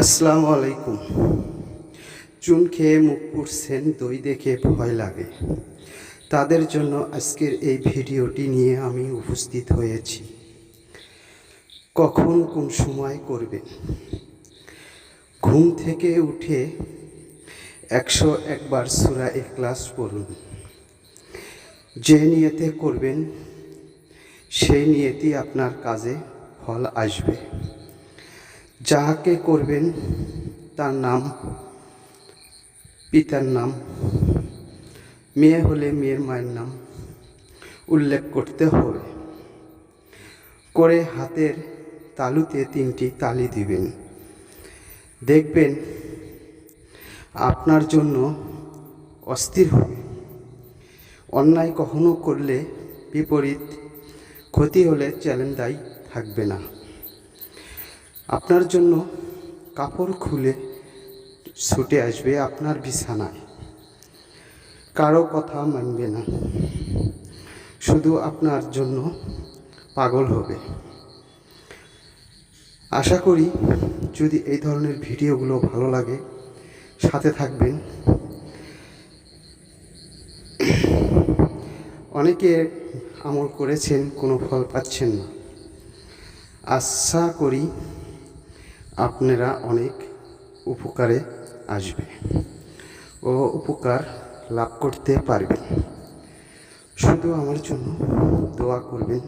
আসসালামু আলাইকুম। চুন খেয়ে মুখ পুড়ছেন দই দেখে ভয় লাগে। তাদের জন্য আজকের এই ভিডিওটি নিয়ে আমি উপস্থিত হয়েছি। কখন কোন সময় করবেন? ঘুম থেকে উঠে একশো একবার সুরা ক্লাস পড়ুন। যে নিয়েতে করবেন, সেই নিয়তি আপনার কাজে ফল আসবে। যাহাকে করবেন তার নাম, পিতার নাম, মেয়ে হলে মেয়ের মায়ের নাম উল্লেখ করতে হবে। করে হাতের তালুতে তিনটি তালি দিবেন। দেখবেন আপনার জন্য অস্থির হবে। অন্যায় কখনো করলে বিপরীত ক্ষতি হলে চ্যালেঞ্জ দায়ী থাকবে না। আপনার জন্য কাপড় খুলে ছুটে আসবে আপনার বিছানায়। কারও কথা মানবে না। শুধু আপনার জন্য পাগল হবে। আশা করি যদি এই ধরনের ভিডিওগুলো ভালো লাগে, সাথে থাকবেন। অনেকে আমল করেছেন, কোনো ফল পাচ্ছেন না। আশা করি আপনারা অনেক উপকারে আসবে ও উপকার লাভ করতে পারবেন। শুধু আমার জন্য দোয়া করবেন।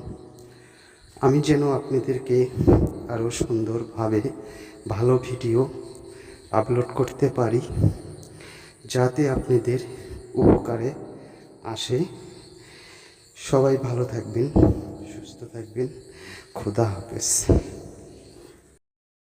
আমি যেন আপনাদেরকে আরও সুন্দরভাবে ভালো ভিডিও আপলোড করতে পারি, যাতে আপনাদের উপকারে আসে। সবাই ভালো থাকবেন, সুস্থ থাকবেন। খোদা হাফেজ।